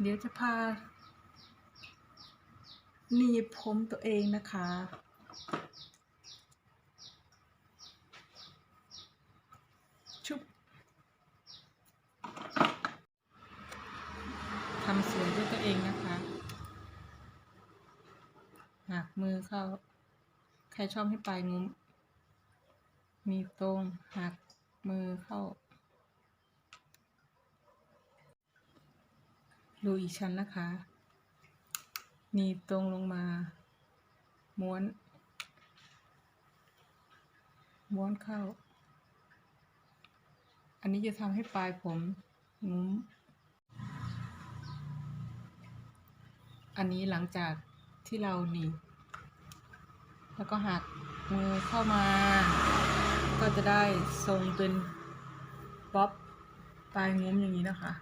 เดี๋ยวจะพาหนีบผมตัวเองนะคะ ชุบทำสวยด้วยตัวเองนะคะหักมือเข้า ใครชอบให้ปลายงุ้มมีตรงหักมือเข้า ดูอีกชั้นนะคะ หนีบตรงลงมา ม้วน ม้วนเข้า อันนี้จะทำให้ปลายผมงุ้ม อันนี้หลังจากที่เราหนีบ แล้วก็หักมือเข้ามา ก็จะได้ทรงเป็นป๊อปปลายงุ้มอย่างนี้นะคะ